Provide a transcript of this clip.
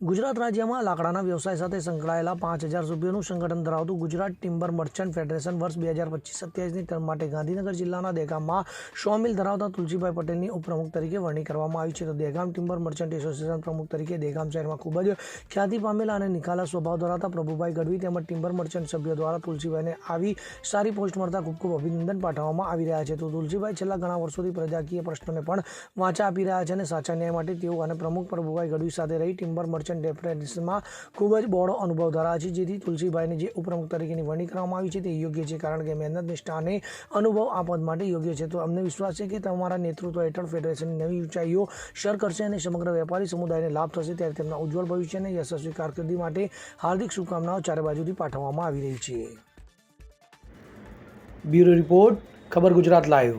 ગુજરાત રાજ્યમાં લાકડાના વ્યવસાય સાથે સંકળાયેલા પાંચ હજાર સભ્યોનું સંગઠન ધરાવતું ગુજરાત ટિમ્બર મર્ચન્ટ ફેડરેશન વર્ષ બે હજાર પચીસ સત્યાવીસની ટર્મ માટે ગાંધીનગર જિલ્લાના દેગામમાં સોમિલ ધરાવતા તુલસીભાઈ પટેલની ઉપપ્રમુખ તરીકે વરણી કરવામાં આવી છે. તો દેગામ ટિમ્બર મર્ચન્ટ એસોસિએશન પ્રમુખ તરીકે દેગામ શહેરમાં ખૂબ જ ખ્યાતિ પામેલા અને નિકાલા સ્વભાવ ધરાવતા પ્રભુભાઈ ગઢવી તેમજ ટિમ્બર મર્ચન્ટ સભ્યો દ્વારા તુલસીભાઈને આવી સારી પોસ્ટ મળતા ખૂબ ખૂબ અભિનંદન પાઠવવામાં આવી રહ્યા છે. તો તુલસીભાઈ છેલ્લા ઘણા વર્ષોથી પ્રજાકીય પ્રશ્નોને પણ વાંચા આપી રહ્યા છે અને સાચા ન્યાય માટે તેઓ અને પ્રમુખ પ્રભુભાઈ ગઢવી સાથે રહી ટિમ્બર મર્ચન્ટ ડેફરેન્સમાં ખૂબ જ બહોળો અનુભવ ધરાવે છે, જેથી તુલસીભાઈને જે ઉપપ્રમુખ તરીકેની વરણી કરવામાં આવી છે તે યોગ્ય છે, કારણ કે મહેનત, નિષ્ઠા અને અનુભવ આ પદ માટે યોગ્ય છે. તો અમને વિશ્વાસ છે કે તમારા નેતૃત્વ હેઠળ ફેડરેશનની નવી ઊંચાઈઓ સર કરશે અને સમગ્ર વેપારી સમુદાયને લાભ થશે, ત્યારે તેમના ઉજ્જવળ ભવિષ્ય અને યશસ્વી કારકિર્દી માટે હાર્દિક શુભકામનાઓ ચારે બાજુથી પાઠવવામાં આવી રહી છે. બ્યુરો રિપોર્ટ, ખબર ગુજરાત લાઈવ.